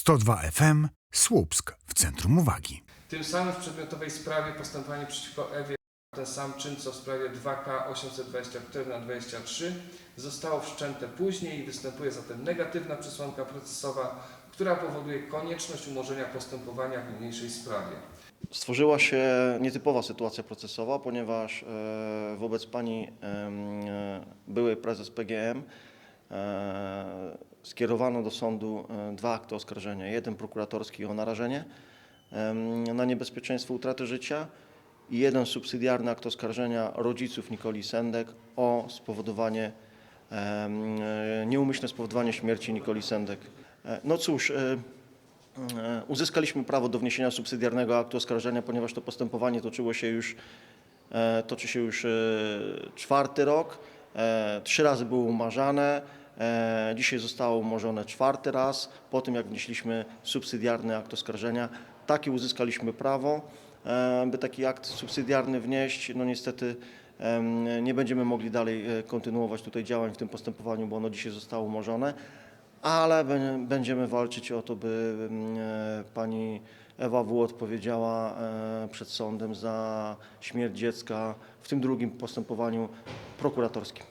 102 FM Słupsk w centrum uwagi. Tym samym w przedmiotowej sprawie postępowanie przeciwko Ewie ten sam czyn co w sprawie 2K 824 na 23 zostało wszczęte później i występuje zatem negatywna przesłanka procesowa, która powoduje konieczność umorzenia postępowania w niniejszej sprawie. Stworzyła się nietypowa sytuacja procesowa, ponieważ e, wobec pani e, byłej prezes PGM skierowano do sądu e, dwa akty oskarżenia. Jeden prokuratorski o narażenie na niebezpieczeństwo utraty życia i jeden subsydiarny akt oskarżenia rodziców Nikoli Sendek o spowodowanie, e, nieumyślne spowodowanie śmierci Nikoli Sendek. E, No cóż, e, E, Uzyskaliśmy prawo do wniesienia subsydiarnego aktu oskarżenia, ponieważ to postępowanie toczyło się już, e, toczy się już e, czwarty rok. E, Trzy razy było umarzane. E, Dzisiaj zostało umorzone czwarty raz. Po tym, jak wnieśliśmy subsydiarny akt oskarżenia, takie uzyskaliśmy prawo, e, by taki akt subsydiarny wnieść. No niestety nie będziemy mogli dalej e, kontynuować tutaj działań w tym postępowaniu, bo ono dzisiaj zostało umorzone ale bę- będziemy walczyć o to, by pani Ewa W. odpowiedziała przed sądem za śmierć dziecka w tym drugim postępowaniu prokuratorskim.